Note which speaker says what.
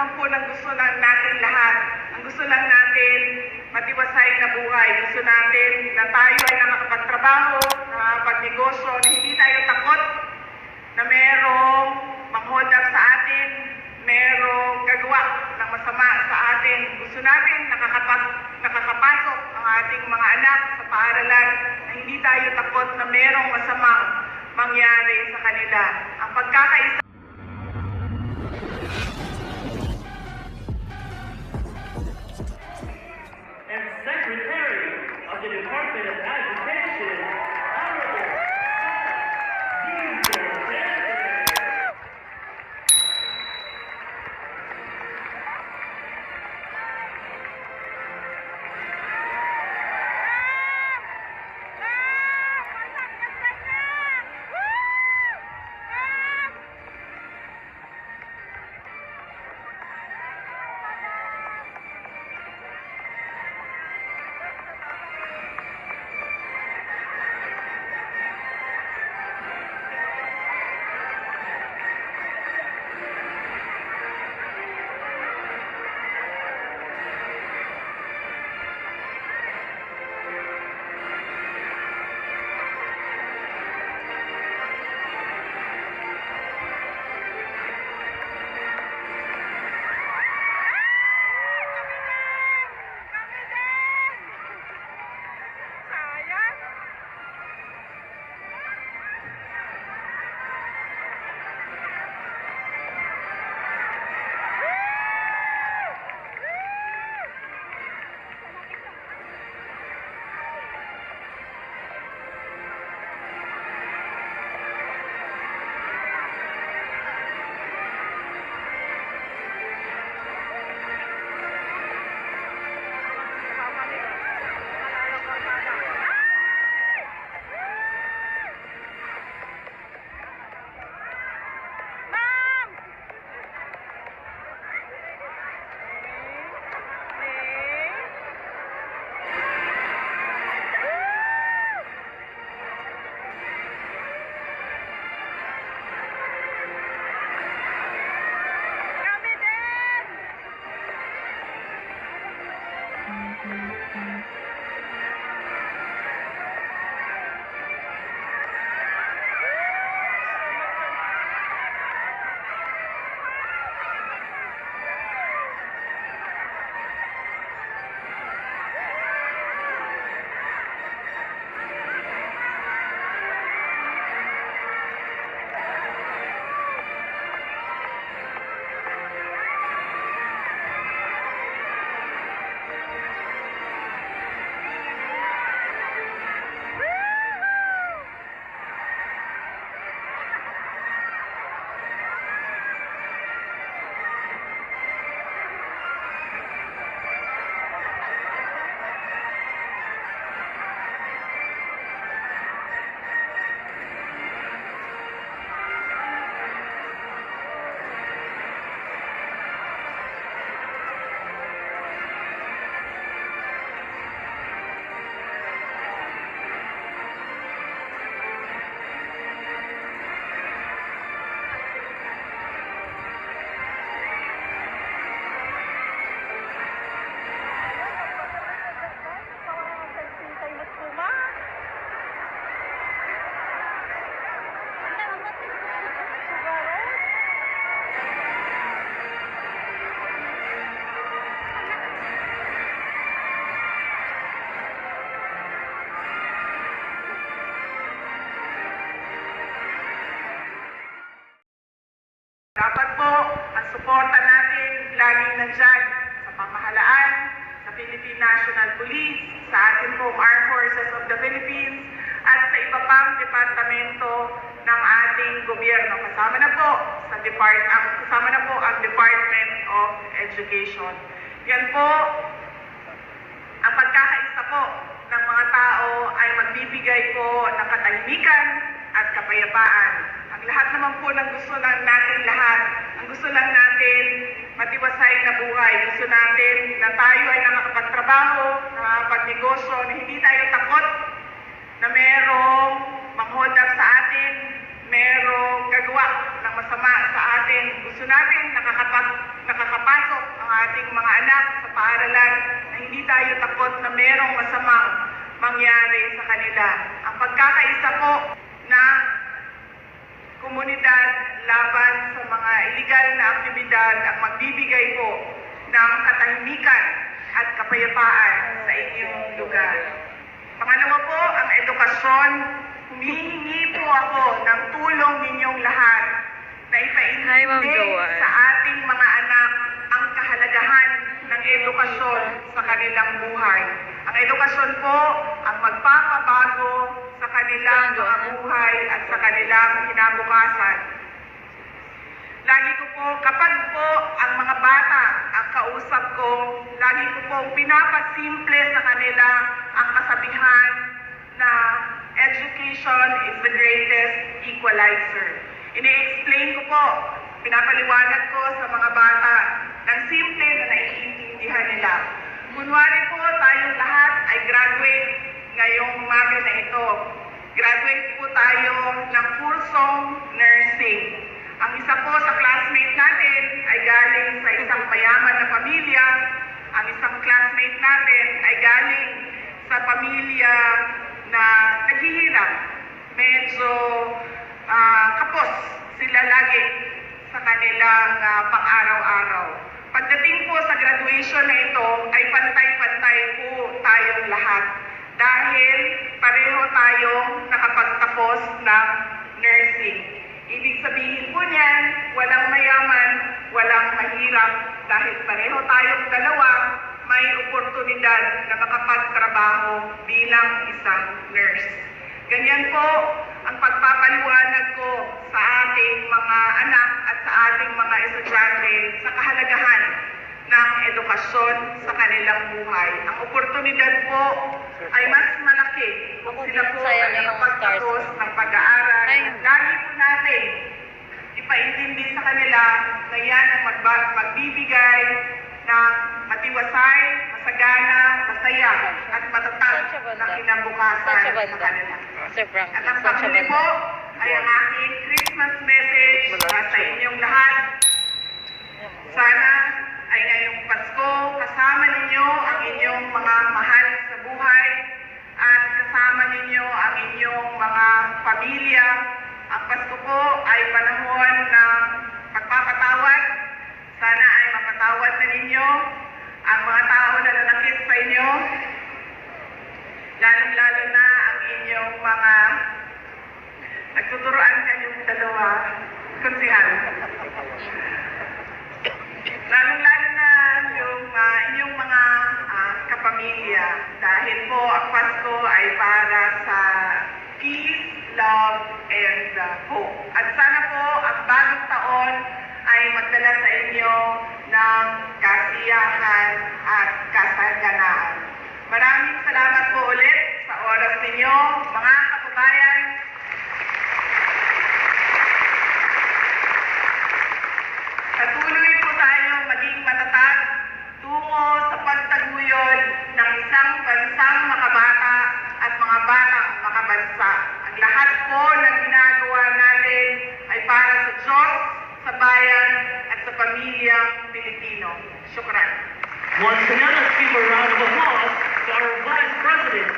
Speaker 1: naman po ng gusto ng natin lahat. Ang gusto lang natin, matiwasay na buhay. Gusto natin na tayo ay nakakapagtrabaho, nakakapagnegosyo, na hindi tayo takot na merong mang-hold sa atin, merong gagawa ng masama sa atin. Gusto natin nakakapag, nakakapasok ang ating mga anak sa paaralan na hindi tayo takot na merong masamang mangyari sa kanila. Ang pagkakaisa Police, sa ating pong Armed Forces of the Philippines, at sa iba pang departamento ng ating gobyerno. Kasama na po sa depart ang kasama na po ang Department of Education. Yan po ang pagkakaisa po ng mga tao ay magbibigay po ng katahimikan at kapayapaan. Ang lahat naman po ng gusto ng natin lahat, ang gusto lang natin matiwasay na buhay. Gusto natin na tayo ay nakakapagtrabaho, nakakapagnegosyo, na hindi tayo takot na merong mang-hold up sa atin, sa atin. Gusto natin nakakapag, nakakapasok ating mga anak sa paaralan na hindi tayo takot na merong masamang mangyari sa kanila. Ang pagkakaisa po ng komunidad laban sa mga illegal na aktibidad ang magbibigay po ng katahimikan at kapayapaan sa inyong lugar. Pangalawa po, ang edukasyon. Humihingi po ako ng tulong ninyong lahat na
Speaker 2: Joanne.
Speaker 1: sa ating mga anak ang kahalagahan ng edukasyon sa kanilang buhay. Ang edukasyon po ang magpapabago sa kanilang mga buhay at sa kanilang kinabukasan. Lagi ko po, kapag po ang mga bata ang kausap ko, lagi ko po pinapasimple sa kanila ang kasabihan na education is the greatest equalizer. Ini-explain ko po, pinapaliwanag ko sa mga bata ng simple na naiintindihan nila. Kunwari po tayong lahat ay graduate ngayong umaga na ito. Graduate po tayo ng kursong nursing. Ang isa po sa classmate natin ay galing sa isang mayaman na pamilya. Ang isang classmate natin ay galing sa pamilya na naghihirap. Medyo kapos sila lagi sa kanilang ah, pang-araw-araw. Pagdating po sa graduation na ito, ay pantay-pantay po tayong lahat. Dahil pareho tayong nakapagtapos ng nursing. Ibig sabihin po niyan, walang mayaman, walang mahirap. Dahil pareho tayong dalawa, may oportunidad na makapagtrabaho bilang isang nurse. Ganyan po ang pagpapaliwanag ko sa ating mga anak at sa ating mga estudyante sa kahalagahan ng edukasyon sa kanilang buhay. Ang oportunidad po ay mas malaki kung sila po ay nakapagtapos ng pag-aaral. Lagi po natin ipaintindi sa kanila na yan ang magbibigay ng matiwasay, masagana, masaya at matatag na kinabukasan sa kanila. At ang panghuli po ay ang aking Christmas message para sa inyong lahat. Sana ay ngayong Pasko, kasama ninyo ang inyong mga mahal sa buhay at kasama ninyo ang inyong mga pamilya. Ang Pasko po ay panahon ng pagpapatawad. Sana ay ninyo ang mga tao na nanakit sa inyo. Lalong-lalo na ang inyong mga nagtuturoan kayong dalawa, konsihal. Lalong-lalo na yung ah, inyong mga ah, kapamilya dahil po ang Pasko ay para sa peace, love, and ah, hope. At sana po ang bagong taon ay magdala sa inyo ng kasiyahan at kasaganaan. Maraming salamat po ulit sa oras ninyo, mga kababayan. Patuloy po tayong maging matatag tungo sa pagtaguyod ng isang bansang makabata at mga batang makabansa. Ang lahat po ng ginagawa natin ay para sa Diyos, sa bayan at sa Pilipino. Shukran.
Speaker 3: Once again, let's round of applause to our Vice President,